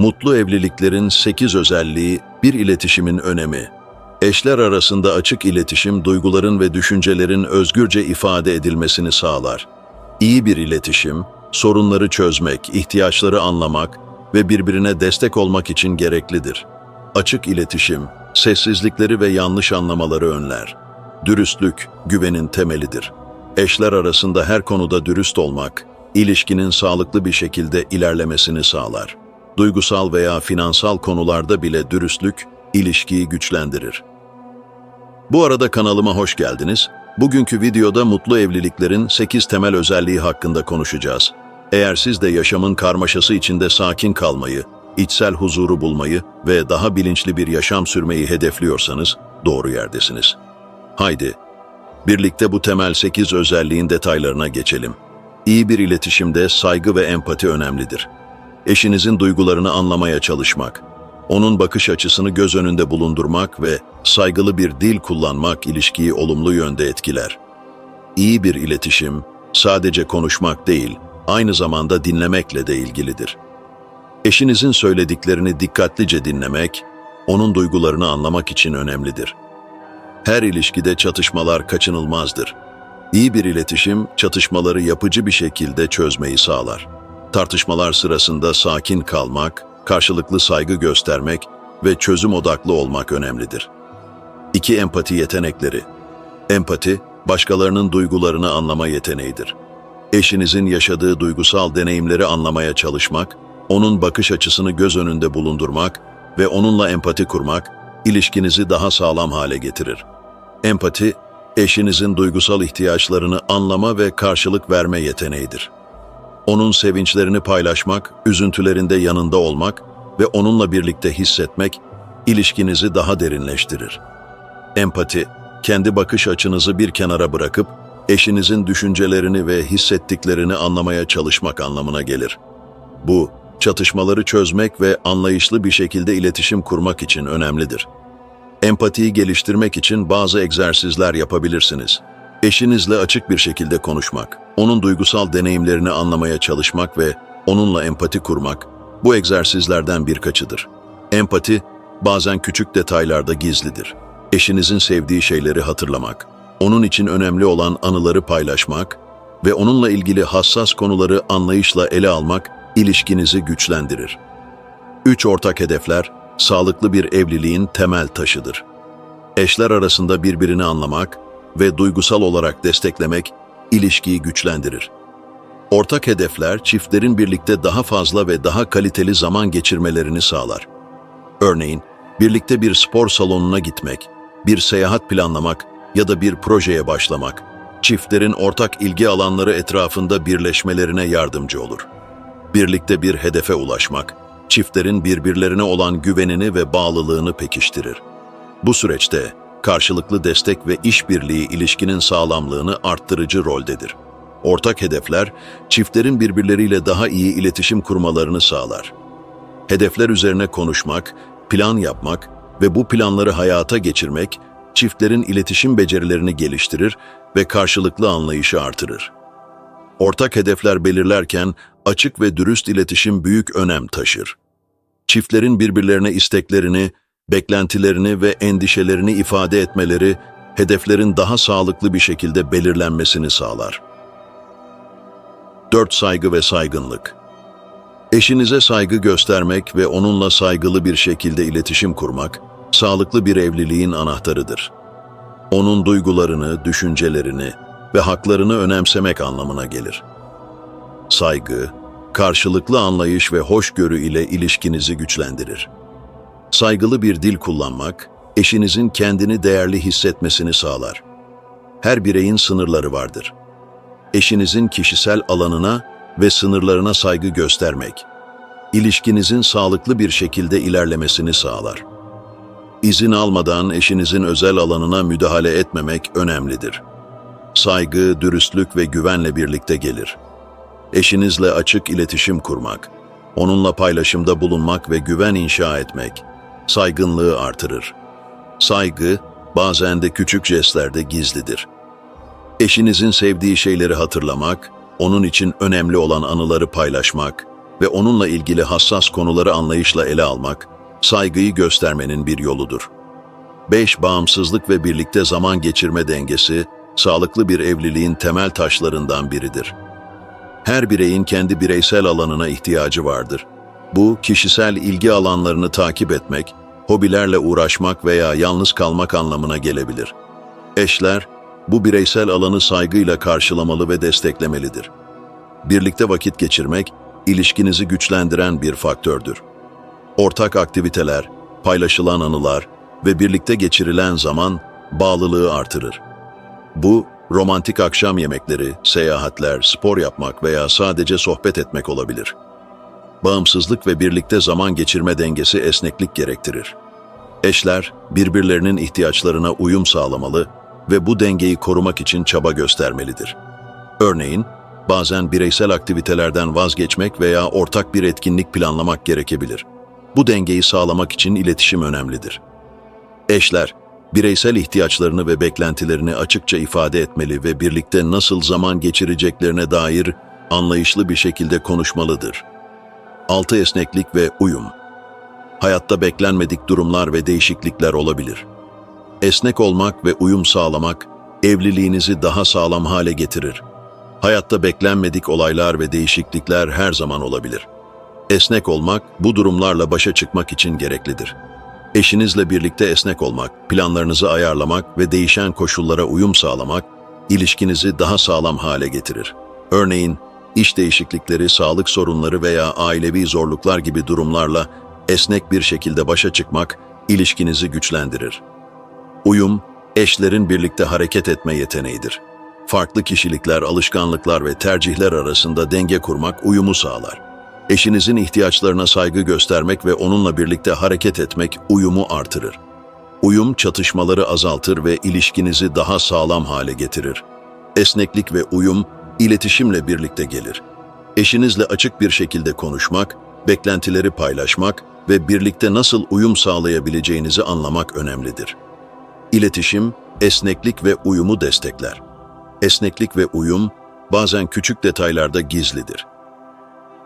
Mutlu evliliklerin 8 özelliği, bir iletişimin önemi. Eşler arasında açık iletişim duyguların ve düşüncelerin özgürce ifade edilmesini sağlar. İyi bir iletişim, sorunları çözmek, ihtiyaçları anlamak ve birbirine destek olmak için gereklidir. Açık iletişim, sessizlikleri ve yanlış anlamaları önler. Dürüstlük, güvenin temelidir. Eşler arasında her konuda dürüst olmak, ilişkinin sağlıklı bir şekilde ilerlemesini sağlar. Duygusal veya finansal konularda bile dürüstlük, ilişkiyi güçlendirir. Bu arada kanalıma hoş geldiniz. Bugünkü videoda mutlu evliliklerin 8 temel özelliği hakkında konuşacağız. Eğer siz de yaşamın karmaşası içinde sakin kalmayı, içsel huzuru bulmayı ve daha bilinçli bir yaşam sürmeyi hedefliyorsanız doğru yerdesiniz. Haydi, birlikte bu temel 8 özelliğin detaylarına geçelim. İyi bir iletişimde saygı ve empati önemlidir. Eşinizin duygularını anlamaya çalışmak, onun bakış açısını göz önünde bulundurmak ve saygılı bir dil kullanmak ilişkiyi olumlu yönde etkiler. İyi bir iletişim sadece konuşmak değil, aynı zamanda dinlemekle de ilgilidir. Eşinizin söylediklerini dikkatlice dinlemek, onun duygularını anlamak için önemlidir. Her ilişkide çatışmalar kaçınılmazdır. İyi bir iletişim çatışmaları yapıcı bir şekilde çözmeyi sağlar. Tartışmalar sırasında sakin kalmak, karşılıklı saygı göstermek ve çözüm odaklı olmak önemlidir. 2. Empati yetenekleri. Empati, başkalarının duygularını anlama yeteneğidir. Eşinizin yaşadığı duygusal deneyimleri anlamaya çalışmak, onun bakış açısını göz önünde bulundurmak ve onunla empati kurmak, ilişkinizi daha sağlam hale getirir. Empati, eşinizin duygusal ihtiyaçlarını anlama ve karşılık verme yeteneğidir. Onun sevinçlerini paylaşmak, üzüntülerinde yanında olmak ve onunla birlikte hissetmek, ilişkinizi daha derinleştirir. Empati, kendi bakış açınızı bir kenara bırakıp, eşinizin düşüncelerini ve hissettiklerini anlamaya çalışmak anlamına gelir. Bu, çatışmaları çözmek ve anlayışlı bir şekilde iletişim kurmak için önemlidir. Empatiyi geliştirmek için bazı egzersizler yapabilirsiniz. Eşinizle açık bir şekilde konuşmak, onun duygusal deneyimlerini anlamaya çalışmak ve onunla empati kurmak bu egzersizlerden birkaçıdır. Empati bazen küçük detaylarda gizlidir. Eşinizin sevdiği şeyleri hatırlamak, onun için önemli olan anıları paylaşmak ve onunla ilgili hassas konuları anlayışla ele almak ilişkinizi güçlendirir. Üç ortak hedefler, sağlıklı bir evliliğin temel taşıdır. Eşler arasında birbirini anlamak ve duygusal olarak desteklemek ilişkiyi güçlendirir. Ortak hedefler çiftlerin birlikte daha fazla ve daha kaliteli zaman geçirmelerini sağlar. Örneğin, birlikte bir spor salonuna gitmek, bir seyahat planlamak ya da bir projeye başlamak, çiftlerin ortak ilgi alanları etrafında birleşmelerine yardımcı olur. Birlikte bir hedefe ulaşmak, çiftlerin birbirlerine olan güvenini ve bağlılığını pekiştirir. Bu süreçte karşılıklı destek ve işbirliği ilişkinin sağlamlığını arttırıcı roldedir. Ortak hedefler, çiftlerin birbirleriyle daha iyi iletişim kurmalarını sağlar. Hedefler üzerine konuşmak, plan yapmak ve bu planları hayata geçirmek, çiftlerin iletişim becerilerini geliştirir ve karşılıklı anlayışı artırır. Ortak hedefler belirlerken açık ve dürüst iletişim büyük önem taşır. Çiftlerin birbirlerine isteklerini, beklentilerini ve endişelerini ifade etmeleri, hedeflerin daha sağlıklı bir şekilde belirlenmesini sağlar. 4. Saygı ve saygınlık Eşinize saygı göstermek ve onunla saygılı bir şekilde iletişim kurmak, sağlıklı bir evliliğin anahtarıdır. Onun duygularını, düşüncelerini ve haklarını önemsemek anlamına gelir. Saygı, karşılıklı anlayış ve hoşgörü ile ilişkinizi güçlendirir. Saygılı bir dil kullanmak, eşinizin kendini değerli hissetmesini sağlar. Her bireyin sınırları vardır. Eşinizin kişisel alanına ve sınırlarına saygı göstermek, ilişkinizin sağlıklı bir şekilde ilerlemesini sağlar. İzin almadan eşinizin özel alanına müdahale etmemek önemlidir. Saygı, dürüstlük ve güvenle birlikte gelir. Eşinizle açık iletişim kurmak, onunla paylaşımda bulunmak ve güven inşa etmek, saygınlığı artırır. Saygı, bazen de küçük jestlerde gizlidir. Eşinizin sevdiği şeyleri hatırlamak, onun için önemli olan anıları paylaşmak, ve onunla ilgili hassas konuları anlayışla ele almak, saygıyı göstermenin bir yoludur. 5. Bağımsızlık ve birlikte zaman geçirme dengesi, sağlıklı bir evliliğin temel taşlarından biridir. Her bireyin kendi bireysel alanına ihtiyacı vardır. Bu, kişisel ilgi alanlarını takip etmek, hobilerle uğraşmak veya yalnız kalmak anlamına gelebilir. Eşler, bu bireysel alanı saygıyla karşılamalı ve desteklemelidir. Birlikte vakit geçirmek, ilişkinizi güçlendiren bir faktördür. Ortak aktiviteler, paylaşılan anılar ve birlikte geçirilen zaman bağlılığı artırır. Bu, romantik akşam yemekleri, seyahatler, spor yapmak veya sadece sohbet etmek olabilir. Bağımsızlık ve birlikte zaman geçirme dengesi esneklik gerektirir. Eşler, birbirlerinin ihtiyaçlarına uyum sağlamalı ve bu dengeyi korumak için çaba göstermelidir. Örneğin, bazen bireysel aktivitelerden vazgeçmek veya ortak bir etkinlik planlamak gerekebilir. Bu dengeyi sağlamak için iletişim önemlidir. Eşler, bireysel ihtiyaçlarını ve beklentilerini açıkça ifade etmeli ve birlikte nasıl zaman geçireceklerine dair anlayışlı bir şekilde konuşmalıdır. 6. Esneklik ve uyum. Hayatta beklenmedik durumlar ve değişiklikler olabilir. Esnek olmak ve uyum sağlamak evliliğinizi daha sağlam hale getirir. Hayatta beklenmedik olaylar ve değişiklikler her zaman olabilir. Esnek olmak bu durumlarla başa çıkmak için gereklidir. Eşinizle birlikte esnek olmak, planlarınızı ayarlamak ve değişen koşullara uyum sağlamak ilişkinizi daha sağlam hale getirir. Örneğin, iş değişiklikleri, sağlık sorunları veya ailevi zorluklar gibi durumlarla esnek bir şekilde başa çıkmak ilişkinizi güçlendirir. Uyum, eşlerin birlikte hareket etme yeteneğidir. Farklı kişilikler, alışkanlıklar ve tercihler arasında denge kurmak uyumu sağlar. Eşinizin ihtiyaçlarına saygı göstermek ve onunla birlikte hareket etmek uyumu artırır. Uyum çatışmaları azaltır ve ilişkinizi daha sağlam hale getirir. Esneklik ve uyum iletişimle birlikte gelir. Eşinizle açık bir şekilde konuşmak, beklentileri paylaşmak ve birlikte nasıl uyum sağlayabileceğinizi anlamak önemlidir. İletişim, esneklik ve uyumu destekler. Esneklik ve uyum bazen küçük detaylarda gizlidir.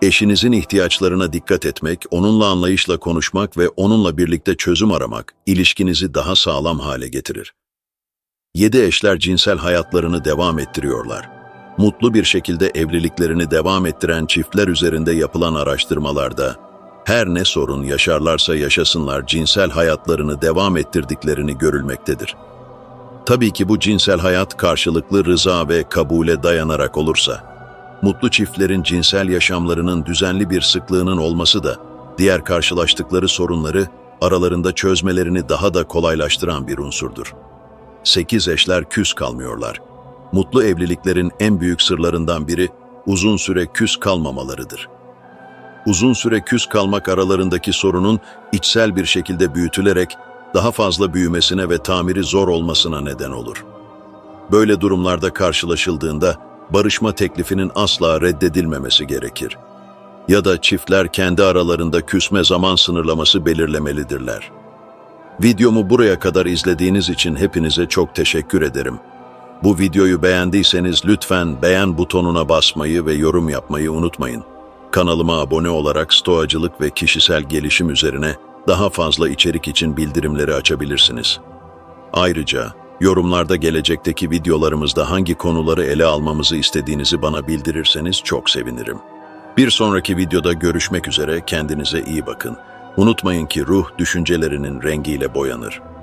Eşinizin ihtiyaçlarına dikkat etmek, onunla anlayışla konuşmak ve onunla birlikte çözüm aramak ilişkinizi daha sağlam hale getirir. 7 eşler cinsel hayatlarını devam ettiriyorlar. Mutlu bir şekilde evliliklerini devam ettiren çiftler üzerinde yapılan araştırmalarda her ne sorun yaşarlarsa yaşasınlar cinsel hayatlarını devam ettirdiklerini görülmektedir. Tabii ki bu cinsel hayat karşılıklı rıza ve kabule dayanarak olursa, mutlu çiftlerin cinsel yaşamlarının düzenli bir sıklığının olması da diğer karşılaştıkları sorunları aralarında çözmelerini daha da kolaylaştıran bir unsurdur. 8 eşler küs kalmıyorlar. Mutlu evliliklerin en büyük sırlarından biri uzun süre küs kalmamalarıdır. Uzun süre küs kalmak aralarındaki sorunun içsel bir şekilde büyütülerek daha fazla büyümesine ve tamiri zor olmasına neden olur. Böyle durumlarda karşılaşıldığında barışma teklifinin asla reddedilmemesi gerekir. Ya da çiftler kendi aralarında küsme zaman sınırlaması belirlemelidirler. Videomu buraya kadar izlediğiniz için hepinize çok teşekkür ederim. Bu videoyu beğendiyseniz lütfen beğen butonuna basmayı ve yorum yapmayı unutmayın. Kanalıma abone olarak stoacılık ve kişisel gelişim üzerine daha fazla içerik için bildirimleri açabilirsiniz. Ayrıca yorumlarda gelecekteki videolarımızda hangi konuları ele almamızı istediğinizi bana bildirirseniz çok sevinirim. Bir sonraki videoda görüşmek üzere kendinize iyi bakın. Unutmayın ki ruh düşüncelerinin rengiyle boyanır.